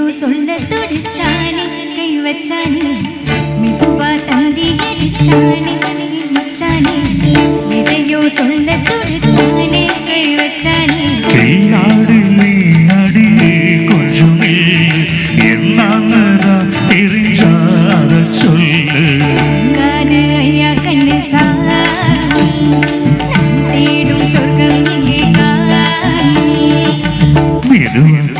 എന്തെയോ സ്വന്തം തുടിച്ചാനെ കൈവച്ചാനെ മിതുവാ തന്തികരിച്ചാനെ മച്ചാനെ ഇതയോ സ്വന്തം തുടിച്ചാനെ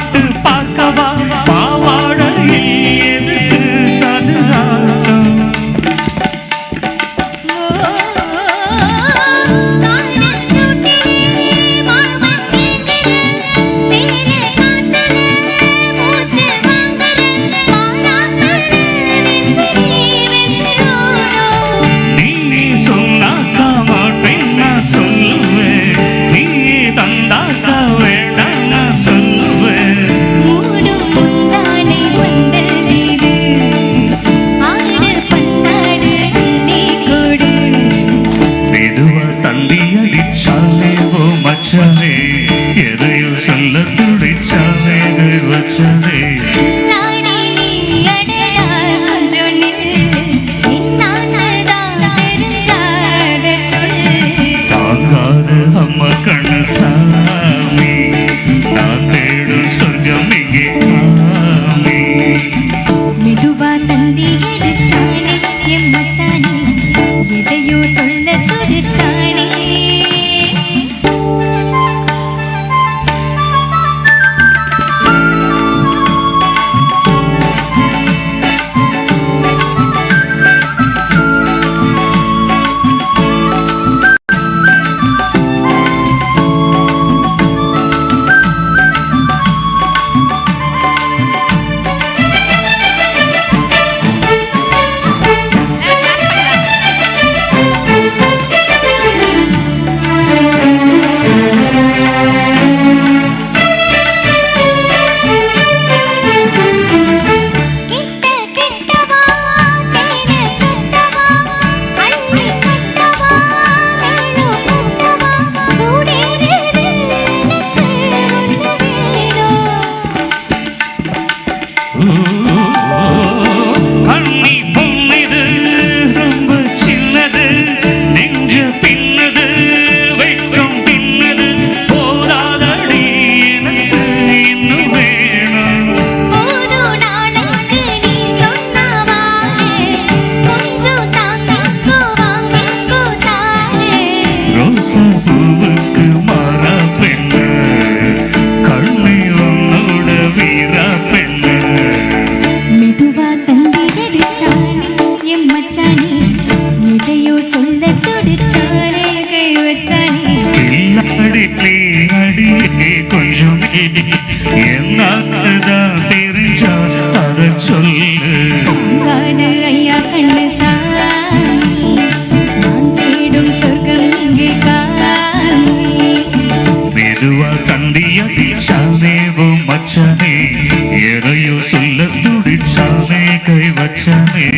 சாப்பிட்டு பார்க்கவா? Christian. கொஞ்சம் என்னதா தெரிஞ்சா அதை சொல்லு ஐயா கண்ணு தேடும் சொர்க்கம் இங்கே மெதுவா தண்டிய எதையோ சொல்ல துடிச்சாமே கை வச்சனே